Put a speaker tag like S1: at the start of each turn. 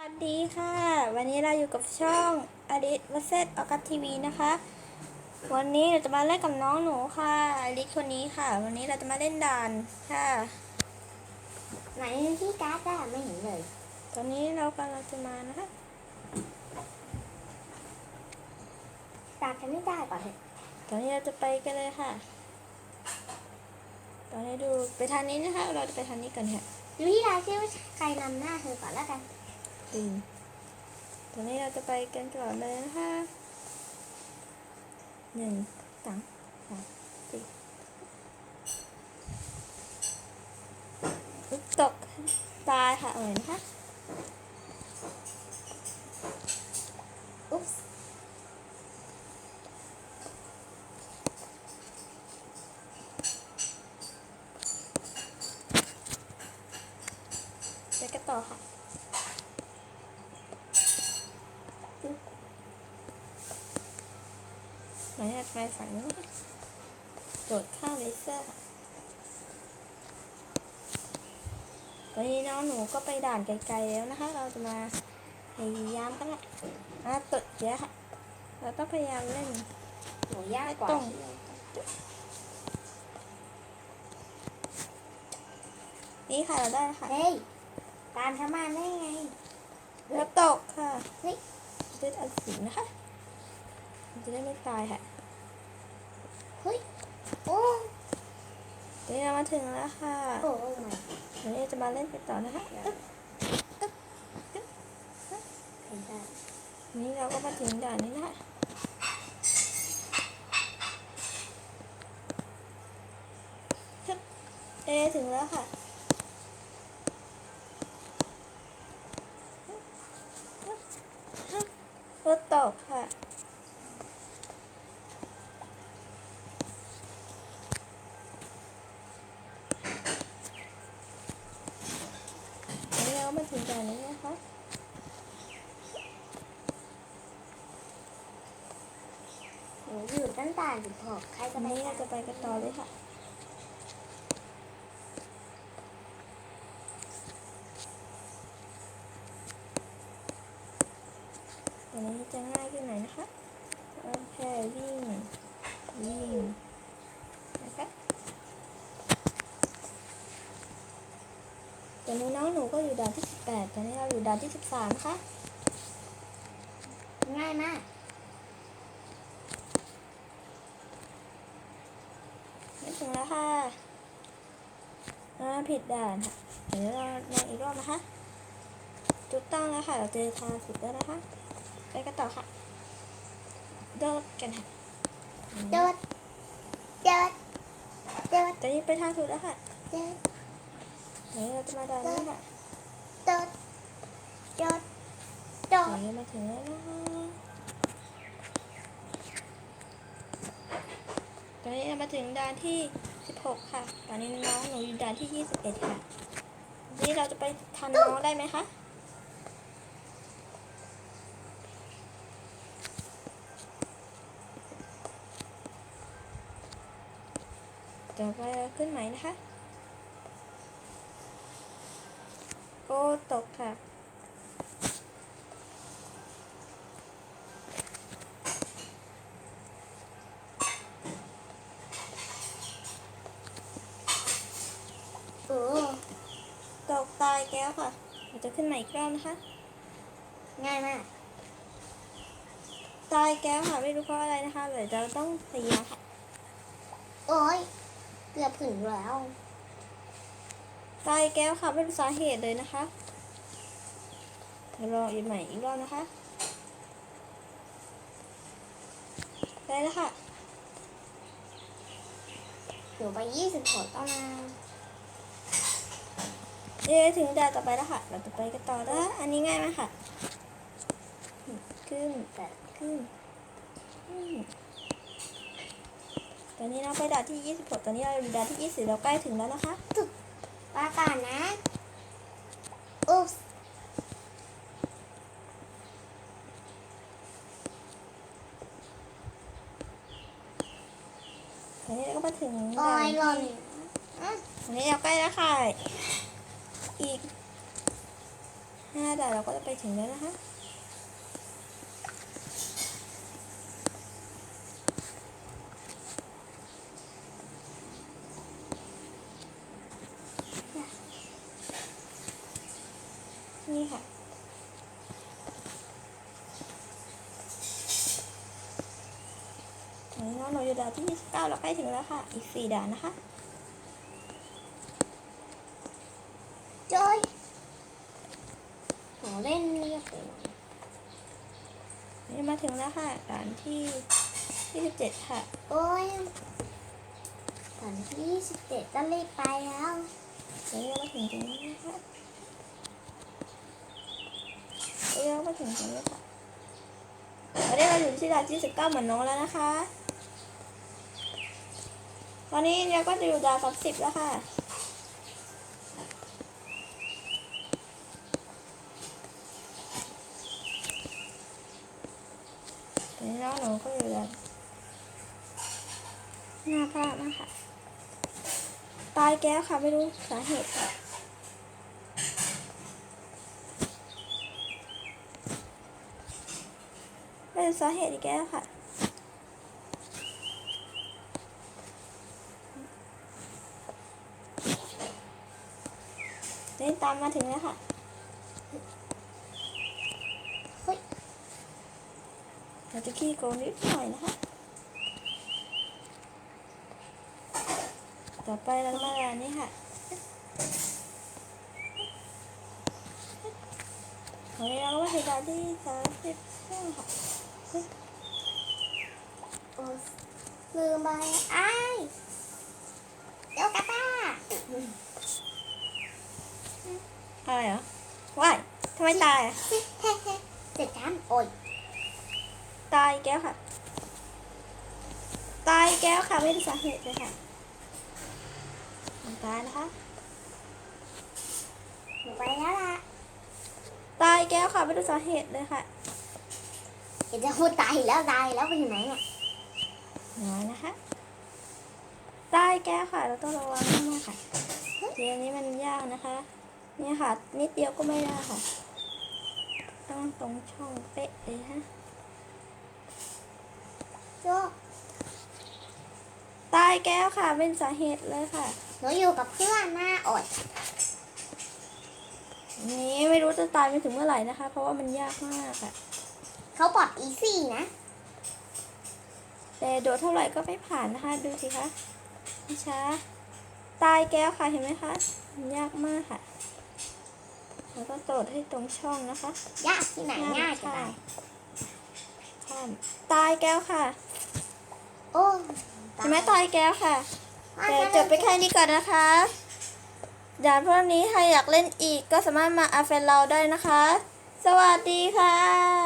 S1: สวัสดีค่ะ วันนี้เราอยู่กับช่องอดิสวัเซตออกัสทีวีนะคะ วันนี้เราจะมาเล่นกับน้องหนูค่ะอดิสคนนี้ค่ะ วันนี้เราจะมาเล่นด่านค่ะ
S2: ไหนที่การ์ดอะไม่เห็นเลย
S1: ตอนนี้เรากำลังจะมานะคะ
S2: ตามฉันไม่ได้ก่อนเถอะ
S1: ตอนนี้เราจะไปกันเลยค่ะ ตอนนี้ดูไปทางนี้นะคะ เราจะไปทางนี้กันค่ะ
S2: ดูที่รายชื่อว่าใครนำหน้าเธอก่อนแล้วกัน
S1: ตีนตอนนี้เราจะไปกันก่อนเลยนะคะหนึ่งสองสามสี่อุ๊ยตกตายค่ะเอาใหม่นะคะ หมายเลขไปฝั่งนู้นค่ะโดดข้ามเลเซอร์ค่ะตอนนี้น้องหนูก็ไปด่านไกลๆแล้วนะคะ เราจะมาพยายามกันละอะตดเยอะค่ะ เราต้องพยายามเล่น
S2: หนูยากกว่า
S1: ตรงนี่ค่ะเราได้แล้วค่ะ
S2: เฮ้ย ตามฉันมาได้ไง
S1: แล้วตกค่ะ
S2: เฮ้ย
S1: เลือดอันสีนะคะ มันจะได้ไม่ตายค่ะ
S2: เฮ้ยโอ้
S1: ตอนนี้เรามาถึงแล้วค่ะ
S2: โอ้ไม่
S1: ตอนนี้จะมาเล่นกันต่อนะคะอึ๊บ
S2: เห็นได้
S1: ทีนี้เราก็มาถึงด่านนี้นะคะฮึบเอะถึงแล้วค่ะรถตกค่ะ แล้วเรามาถึงด่านนี้นะคะ
S2: หนูอยู่ตั้งแต่สิบหกใคร
S1: วั
S2: จะ
S1: น
S2: ไป
S1: นี้เราจะไปกันต่อเลยค่ะ วันนี้จะง่ายขึ้นหน่อยนะคะเอาแค่วิ่งวิ่งนะคะตอนนี้น้องหนูก็อยู่ด่านที่ 18ตอนนี้เราอยู่ด่านที่ 13นะคะ
S2: ง่ายมาก
S1: ไม่ ถึงแล้วค่ะอ่าผิดด่านค่ะเดี๋ยวเราลองอีกรอบนะคะถูกต้องแล้วค่ะ เราเจอทางสุดแล้วนะคะ ไปกันต่อค่ะ โดดกันค่ะ
S2: โดด โดด โดด
S1: ตอนนี้ไปทางสุดแล้วค่ะ
S2: โดด
S1: เดี๋ยวเราจะมาด่านนี้ค่ะ
S2: โดด โดด โด
S1: เดี๋
S2: ด
S1: ยวมาถึงแล้วนะคะ อนนี้มาถึงด่านที่ 16 ค่ะ ตอนนี้น้องหนูอยู่ด่านที่ 21 ค่ะ นี่เราจะไปทันน้องได้ไหมคะ เดี๋ยวไปขึ้นใหม่นะคะ โอ้ตกค่ะ
S2: โอ้
S1: ตกตายแก้ว ค่ะเราจะขึ้นใหม่อีกรอบนะคะ
S2: ง่ายมาก
S1: ตายแก้วค่ะไม่รู้เพราะอะไรนะคะเดี๋ยวเราต้องพยายามค่ะ
S2: โอ้ยเกือบถึงแล้ว
S1: ตายแก้วค่ะไม่รู้สาเหตุเลยนะคะเดี๋ยวรออีกใหม่อีกรอบนะคะได้แล้วค่ะ
S2: หนูไปยี่สิบหกแล้วนะ
S1: เย้ถึงด่านต่อไปแล้วค่ะเราจะไปกันต่อแล้วอันนี้ง่ายมากค่ะ ขึ้น
S2: แต่
S1: ขึ้นขึ้นตอนนี้เราไปด่านที่ 26 ตอนนี้เราอยู่ด่านที่ 20 เราใกล้ถึงแล้วนะคะ
S2: ปาก่อนนะอุ๊บส์
S1: ตอนนี้เราก็มาถึง
S2: โอ้
S1: ด่าน
S2: ยหล่น
S1: ที่
S2: อื้อ
S1: ตอนนี้เราใกล้แล้วค่ะ อีกห้าด่านเราก็จะไปถึงแล้วนะคะนี่ค่ะถึงแล้วเราอยู่ด่านที่ 29 เราใกล้ถึงแล้วค่ะ อีก 4 ด่านนะคะ
S2: จอยขอเล่นเรียกไปหน่อย
S1: นี่มาถึงแล้วค่ะด่านที่ที่17ค่ะ
S2: โอ้ยตอนที่สิบเจ็ดต้องรีบไปแล้ว
S1: เดี๋ยวเรามาถึงตรงนี้นะคะเดี๋ยวเรามาถึงตรงนี้ค่ะตอนนี้เราอยู่ที่ด่านที่19เหมือนน้องแล้วนะคะ ตอนนี้เราก็จะอยู่ด่าน30แล้วค่ะ ตอนนี้น้องหนูก็อยู่ด่านหน้าพระนะคะ ตายแก้วค่ะ ไม่รู้สาเหตุค่ะไม่รู้สาเหตุอีกแก้วค่ะเล่นตามมาถึงแล้วค่ะ
S2: เฮ้ย
S1: เราจะขี้โกงนิดหน่อยนะคะ ต่อไปเรามาอันนี้ค่ะวันนี้เราก็มาถึงด่านที่สามสิบห้าค่ะ
S2: โอ้ลืมไปอ้ายเดี๋ยวกลับบ้าน
S1: อะไรเหรอว้ายทำไมตายอะ
S2: เฮ้เฮ้เสร็จทันโอ้ย
S1: ตายอีกแก้วค่ะ ตายอีกแก้วค่ะไม่รู้สาเหตุเลยค่ะ ตายนะคะ
S2: หนูไปแล้วล่ะ
S1: ตายอีกแก้วค่ะไม่รู้สาเหตุเลยค่ะ
S2: เดี๋ยวจะพูดตายแล้วตายแล้วไปอยู่ไหนเนี่ย
S1: น้อยนะคะ ตายอีกแก้วค่ะเราต้องระวังมากๆค่ะเกมนี้มันยากนะคะ เนี่ยค่ะ นิดเดียวก็ไม่ได้ค่ะ ต้องตรงช่องเป๊ะเลยฮะ
S2: โจ
S1: ตายแก้วค่ะเป็นสาเหตุเลยค่ะ
S2: หนูอยู่กับเพื่อนหน้าอด
S1: นี้ไม่รู้จะตายไปถึงเมื่อไหร่นะคะ เพราะว่ามันยากมากค่ะ
S2: เขาปลอดอีซี่นะ
S1: แต่โดดเท่าไหร่ก็ไม่ผ่านนะคะ ดูสิคะไม่ช้าตายแก้วค่ะเห็นไหมคะมันยากมากค่ะแล้วก็โดดให้ตรงช่องนะคะ
S2: ยากที่ไหนง่ายจะ
S1: ค่ะ
S2: ตาย
S1: ข้ามตายแก้วค่ะ
S2: โอ้
S1: เห็นไหมตายแก้วค่ะ แต่จบไปแค่นี้ก่อนนะคะด่านพวกนี้ใครอยากเล่นอีกก็สามารถมาอาเฟนเราได้นะคะ สวัสดีค่ะ